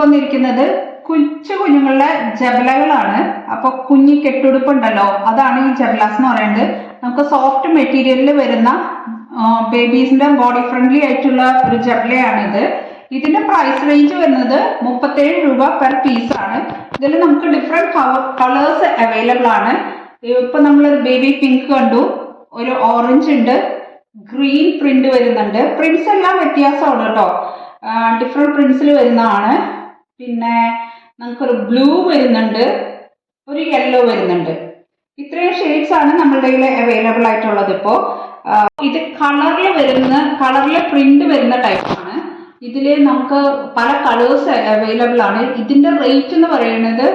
വന്നിരിക്കുന്നത് കൊച്ചു കുഞ്ഞുങ്ങളുടെ ജബലകളാണ്. അപ്പൊ കുഞ്ഞി കെട്ടുടുപ്പുണ്ടല്ലോ അതാണ് ഈ ജബലാസ് എന്ന് പറയുന്നത്. നമുക്ക് സോഫ്റ്റ് മെറ്റീരിയലിൽ വരുന്ന ബേബീസിന്റെ ബോഡി ഫ്രണ്ട്ലി ആയിട്ടുള്ള ഒരു ജബലയാണിത്. ഇതിന്റെ പ്രൈസ് റേഞ്ച് വരുന്നത് മുപ്പത്തേഴ് രൂപ പെർ പീസ് ആണ്. ഇതിൽ നമുക്ക് ഡിഫറെന്റ് കളേഴ്സ് അവൈലബിൾ ആണ്. ഇപ്പൊ നമ്മൾ ബേബി പിങ്ക് കണ്ടു ഒരു ഓറഞ്ച് ഉണ്ട് ഗ്രീൻ പ്രിന്റ് വരുന്നുണ്ട്. പ്രിന്റ്സ് എല്ലാം വ്യത്യാസമാണ് കേട്ടോ. ഡിഫറെന്റ് പ്രിന്റ്സിൽ വരുന്നതാണ്. പിന്നെ നമുക്കൊരു ബ്ലൂ വരുന്നുണ്ട് ഒരു യെല്ലോ വരുന്നുണ്ട്. ഇത്രയും ഷെയ്ഡ്സ് ആണ് നമ്മളുടെ കയ്യിൽ അവൈലബിൾ ആയിട്ടുള്ളത് ഇപ്പോൾ ഇത് കളറിൽ വരുന്ന കളറിൽ പ്രിന്റ് വരുന്ന ടൈപ്പാണ് ഇതിൽ നമുക്ക് പല കളേഴ്സ് അവൈലബിൾ ആണ്. ഇതിന്റെ റേറ്റ് എന്ന് പറയുന്നത്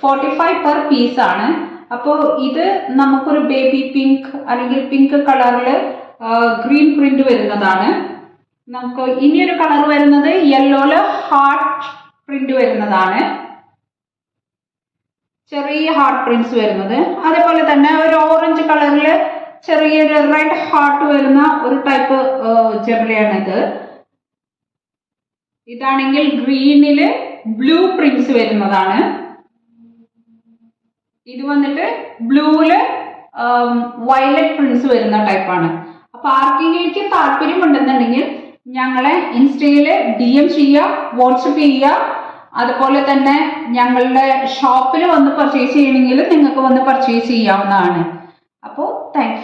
ഫോർട്ടി ഫൈവ് പെർ പീസ് ആണ്. അപ്പോൾ ഇത് നമുക്കൊരു ബേബി പിങ്ക് അല്ലെങ്കിൽ പിങ്ക് കളറിൽ ഗ്രീൻ പ്രിന്റ് വരുന്നതാണ്. നമുക്ക് ഇനിയൊരു കളർ വരുന്നത് യെല്ലോയിൽ ഹാർട്ട് പ്രിന്റ് വരുന്നതാണ്. ചെറിയ ഹാർട്ട് പ്രിന്റ്സ് വരുന്നത്. അതേപോലെ തന്നെ ഒരു ഓറഞ്ച് കളറിൽ ചെറിയൊരു റെഡ് ഹാർട്ട് വരുന്ന ഒരു ടൈപ്പ് ജബലയാണിത് ഇതാണെങ്കിൽ ഗ്രീനിൽ ബ്ലൂ പ്രിന്റ്സ് വരുന്നതാണ്. ഇത് വന്നിട്ട് ബ്ലൂവിൽ വയലറ്റ് പ്രിന്റ്സ് വരുന്ന ടൈപ്പാണ് അപ്പൊ ആർക്കെങ്കിലും താല്പര്യമുണ്ടെന്നുണ്ടെങ്കിൽ ഞങ്ങളെ ഇൻസ്റ്റയിൽ ഡി എം ചെയ്യുക വാട്സപ്പ് ചെയ്യുക അതുപോലെ തന്നെ ഞങ്ങളുടെ ഷോപ്പിൽ വന്ന് പർച്ചേസ് ചെയ്യണമെങ്കിൽ നിങ്ങൾക്ക് വന്ന് പർച്ചേസ് ചെയ്യാവുന്നതാണ്. അപ്പോൾ താങ്ക്